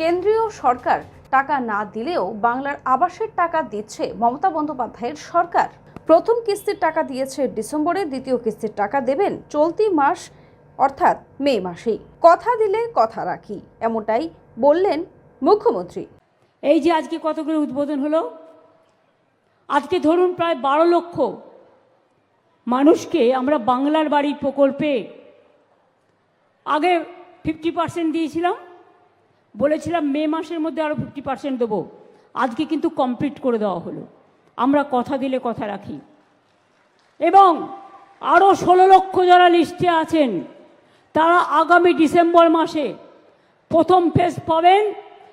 কেন্দ্রীয় সরকার টাকা না দিলেও বাংলার আবাসের টাকা দিচ্ছে মমতা বন্দ্যোপাধ্যায়ের সরকার। প্রথম কিস্তির টাকা দিয়েছে ডিসেম্বরে, দ্বিতীয় কিস্তির টাকা দেবেন চলতি মাস, অর্থাৎ মে মাসেই। কথা দিলে কথা রাখি, এমনটাই বললেন মুখ্যমন্ত্রী। এই যে আজকে কতগুলো উদ্বোধন হলো, আজকে ধরুন প্রায় বারো লক্ষ মানুষকে আমরা বাংলার বাড়ি প্রকল্পে আগে ফিফটি পার্সেন্ট দিয়েছিলাম বলেছিলাম মে মাসের মধ্যে আরও ফিফটি পার্সেন্ট দেবো। আজকে কিন্তু কমপ্লিট করে দেওয়া হলো। আমরা কথা দিলে কথা রাখি। এবং আরও ষোলো লক্ষ যারা লিস্টে আছেন, তারা আগামী ডিসেম্বর মাসে প্রথম ফেজ পাবেন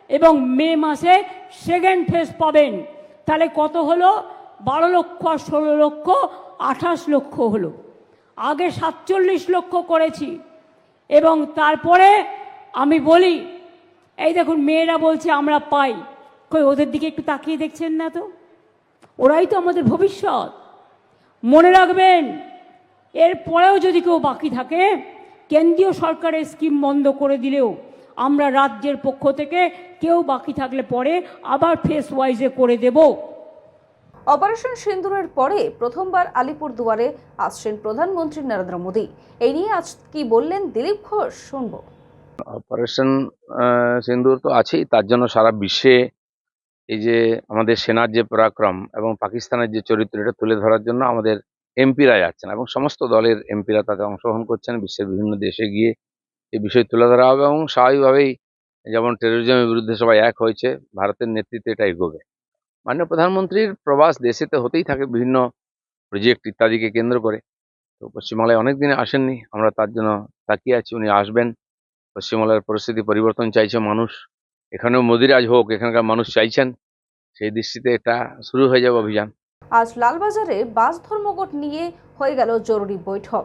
এবং মে মাসে সেকেন্ড ফেজ পাবেন। তাহলে কত হলো? বারো লক্ষ আর ষোলো লক্ষ, আঠাশ লক্ষ হলো। আগে সাতচল্লিশ লক্ষ করেছি। এবং তারপরে আমি বলি এই দেখুন, মেয়েরা বলছে, আমরা পাই। কই, ওদের দিকে একটু তাকিয়ে দেখছেন না তো? ওরাই তো আমাদের ভবিষ্যৎ। মনে রাখবেন এরপরেও যদি কেউ বাকি থাকে, কেন্দ্রীয় সরকারের স্কিম বন্ধ করে দিলেও আমরা রাজ্যের পক্ষ থেকে কেউ বাকি থাকলে পরে আবার ফেস ওয়াইজে করে দেব। অপারেশন সিন্দুরের পরে প্রথমবার আলিপুর দুয়ারে আসছেন প্রধানমন্ত্রী নরেন্দ্র মোদী। এই নিয়ে আজ কি বললেন দিলীপ ঘোষ, শুনব। অপারেশন সিন্দুর তো আছেই। তার জন্য সারা বিশ্বে এই যে আমাদের সেনার যে পরাক্রম এবং পাকিস্তানের যে চরিত্র, এটা তুলে ধরার জন্য আমাদের এমপিরা যাচ্ছেন এবং সমস্ত দলের এমপিরা তাতে অংশগ্রহণ করছেন। বিশ্বের বিভিন্ন দেশে গিয়ে এই বিষয় তুলে ধরা হবে এবং স্বাভাবিকভাবেই যেমন টেরোরিজমের বিরুদ্ধে সবাই এক হয়েছে, ভারতের নেতৃত্বে এটা এগোবে। মাননীয় প্রধানমন্ত্রীর প্রবাস দেশেতে হতেই থাকে বিভিন্ন প্রজেক্ট ইত্যাদিকে কেন্দ্র করে। তো পশ্চিমবাংলায় অনেক দিনে আসেননি, আমরা তার জন্য তাকিয়ে আছি, উনি আসবেন। পশ্চিমবাংলার পরিস্থিতি পরিবর্তন চাইছে মানুষ। এখানেও মোদিরাজ হোক এখানকার মানুষ চাইছেন সেই দৃষ্টিতে এটা শুরু হয়ে যাবে অভিযান। আজ লালবাজারে বাস ধর্মঘট নিয়ে হয়ে গেল জরুরি বৈঠক।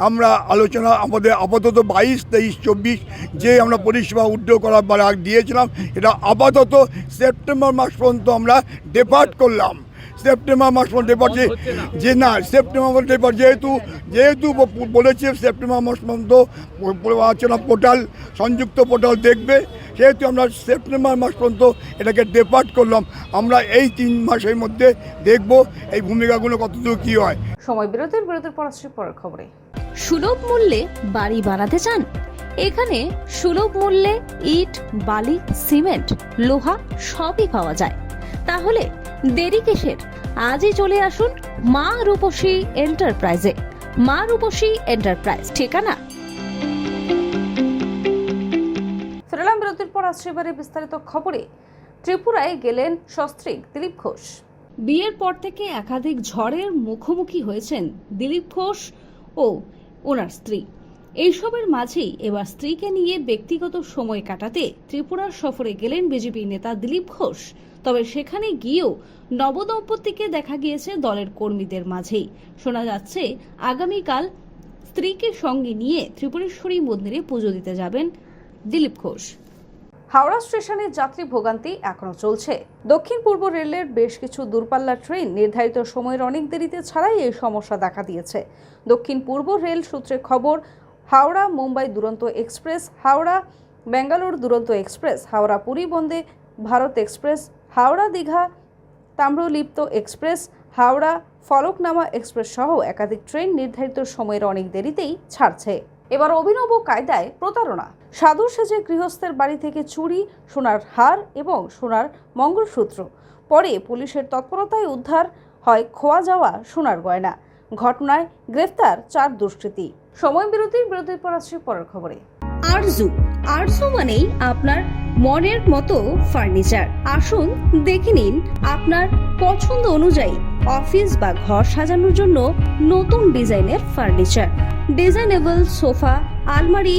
আমরা আলোচনা আমাদের আপাতত বাইশ তেইশ চব্বিশ যে আমরা পরিষেবা উদ্যোগ করার বার আগ দিয়েছিলাম এটা আপাতত সেপ্টেম্বর মাস পর্যন্ত আমরা ডেপার্ট করলাম। সেপ্টেম্বর মাস পর্যন্ত ডেপার্ট যে- না। সেপ্টেম্বর মাস ডেপার্ট যেহেতু যেহেতু বলেছে সেপ্টেম্বর মাস পর্যন্ত আলোচনা পোর্টাল সংযুক্ত পোর্টাল দেখবে। সেহেতু আমরা সেপ্টেম্বর মাস পর্যন্ত এটাকে ডেপার্ট করলাম। আমরা এই তিন মাসের মধ্যে দেখব এই ভূমিকাগুলো কতদূর কী হয়। সময় বিরতির বিরতির পর আসছে পরের খবরে। সুলভ মূল্যে বাড়ি বানাতে চান? এখানে সুলভ মূল্যে ইট বালি সিমেন্ট লোহা সবই পাওয়া যায়। তাহলে দেরি কিসের? আজই চলে আসুন মা রূপসী এন্টারপ্রাইজে। মা রূপসী এন্টারপ্রাইজ ঠিকানা? ফেরালাম বিরতির পর আসছে এবারে বিস্তারিত খবরে। ত্রিপুরায় গেলেন সস্ত্রীক দিলীপ ঘোষ। বিয়ের পর থেকে একাধিক ঝড়ের মুখোমুখি হয়েছেন দিলীপ ঘোষ ও ওনার স্ত্রী। এইসবের মাঝেই এবার স্ত্রীকে নিয়ে ব্যক্তিগত সময় কাটাতে ত্রিপুরার সফরে গেলেন বিজেপি নেতা দিলীপ ঘোষ। তবে সেখানে গিয়েও নবদম্পতিকে দেখা গিয়েছে দলের কর্মীদের মাঝেই। শোনা যাচ্ছে, আগামীকাল স্ত্রীকে সঙ্গে নিয়ে ত্রিপুরেশ্বরী মন্দিরে পুজো দিতে যাবেন দিলীপ ঘোষ। হাওড়া স্টেশনে যাত্রী ভোগান্তি এখনও চলছে। দক্ষিণ পূর্ব রেলের বেশ কিছু দূরপাল্লার ট্রেন নির্ধারিত সময়ের অনেক দেরিতে ছাড়াই এই সমস্যা দেখা দিয়েছে। দক্ষিণ পূর্ব রেল সূত্রে খবর, হাওড়া মুম্বাই দুরন্ত express, Howrah Bangalore Duronto express, Howrah Puri Vande Bharat express, Howrah Digha Tamralipta express, Howrah Falaknuma express সহ একাধিক ট্রেন নির্ধারিত সময়ের অনেক দেরিতেই ছাড়ছে। এবার অভিনব কায়দায় প্রতারণা। সাধু সেজে গৃহস্থের বাড়ি থেকে চুরি, সোনার হার এবং সোনার মঙ্গলসূত্র। পরে পুলিশের তৎপরতায় উদ্ধার হয় খোয়া যাওয়া সোনার গয়না। ঘটনায় গ্রেফতার চার দুষ্কৃতী। সময় বিরতির বিরতির পর আসছে পরের খবরে। আরজু আরজু মানেই আপনার মনের মতো ফার্নিচার। আসুন দেখে নিন আপনার পছন্দ অনুযায়ী অফিস বা ঘর সাজানোর জন্য নতুন ডিজাইনের ফার্নিচার। ডিজাইনেবল সোফা, আলমারি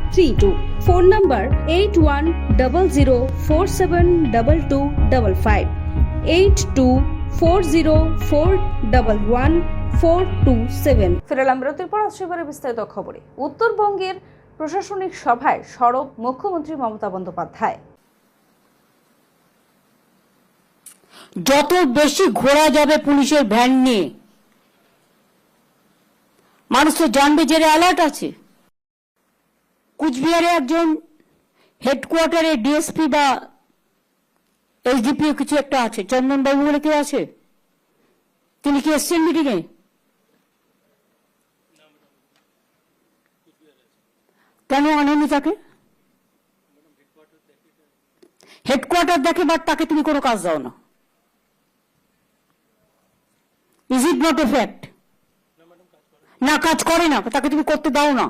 three two phone number eight one double zero four seven double two double five eight two four zero four double one four two seven ফেরালাম বিরতির পর আসছে এবারে বিস্তারিত খবরে। উত্তরবঙ্গের প্রশাসনিক সভায় সরব মুখ্যমন্ত্রী মমতা বন্দ্যোপাধ্যায়। যত বেশি ঘোরা যাবে পুলিশের ভ্যান নিয়ে মানুষ তো জানবে যে অ্যালার্ট আছে। কুচবিহারে একজন হেডকোয়ার্টারে ডিএসপি বা এসডিপিও কিছু একটা আছে। চন্দনবাবু বলে কেউ আছে? তিনি কি এসছেন মিটিংয়ে কেন আনেনি তাকে? হেডকোয়ার্টার দেখে বাট তাকে তুমি কোনো কাজ দাও না। Is it not a fact না কাজ করে না তাকে তুমি করতে দাও না।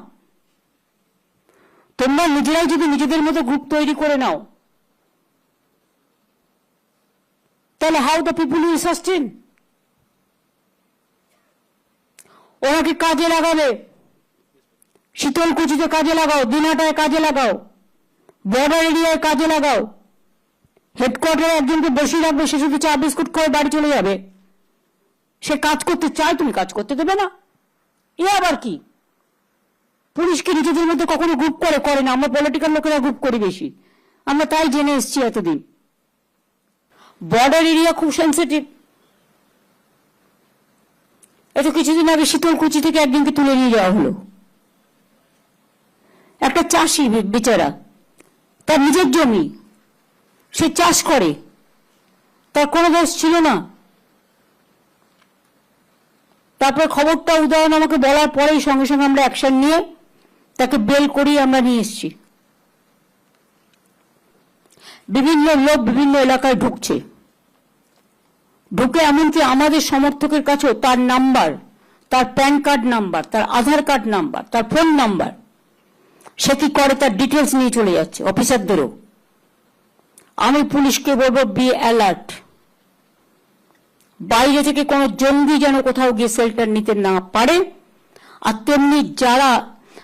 তোমরা নিজেরাই যদি নিজেদের মতো গ্রুপ তৈরি করে নাও। তাহলে how the people you sustain ওনাকে কাজে লাগাবে? শীতলকুচিতে কাজে লাগাও, দিনাটায় কাজে লাগাও, বর্ডার এরিয়ায় কাজে লাগাও। হেডকোয়ার্টারে একজনকে বসিয়ে রাখবে, সে শুধু চা, বিস্কুট করে বাড়ি চলে যাবে। সে কাজ করতে চায়, তুমি কাজ করতে দেবে না। এ আবার কি? পুলিশকে নিজেদের মধ্যে কখনো গ্রুপ করে করে না। আমরা পলিটিক্যাল লোকেরা গ্রুপ করি বেশি। আমরা তাই জেনে এসেছি এতদিন। বর্ডার এরিয়া খুব সেন্সিটিভ এত কিছুদিন আগে শীতলকুচি থেকে একদিনকে তুলে নিয়ে যাওয়া হলো। একটা চাষি বেচারা। তার নিজের জমি। সে চাষ করে। তার কোনো দোষ ছিল না। তারপর খবরটা উদাহরণ আমাকে বলার পরেই সঙ্গে সঙ্গে আমরা অ্যাকশন নিয়ে তাকে বেল করিয়ে আমরা নিয়ে এসেছি। বিভিন্ন লোক বিভিন্ন এলাকায় ঢুকছে। ঢুকে এমনকি আমাদের সমর্থকের কাছেও তার নাম্বার, তার প্যান কার্ড নাম্বার, তার আধার কার্ড নাম্বার, তার ফোন নাম্বার, সে কি করে তার ডিটেলস নিয়ে চলে যাচ্ছে অফিসারদেরও। আমি পুলিশকে বলব বি অ্যালার্ট বাইরে থেকে কোনো জঙ্গি যেন কোথাও গিয়ে শেল্টার নিতে না পারে, আর তেমনি যারা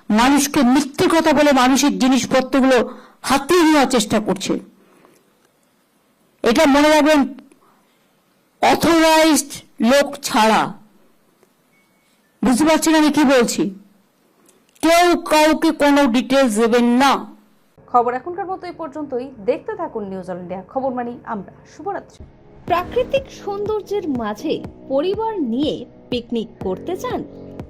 মানুষকে মিথ্যে কথা বলে মানুষের জিনিসপত্রগুলো হাতিয়ে নেওয়ার চেষ্টা করছে। এটা মনে রাখবেন অথরাইজড লোক ছাড়া। বুঝতে পারছেন আমি কি বলছি? কেউ কাউকে কোনো ডিটেলস দেবেন না। খবর এখনকার মতো এই পর্যন্তই। দেখতে থাকুন নিউজ অল ইন্ডিয়া খবর মানি আমরা শুভরাত্রি। প্রাকৃতিক সৌন্দর্যের মাঝে পরিবার নিয়ে পিকনিক করতে চান?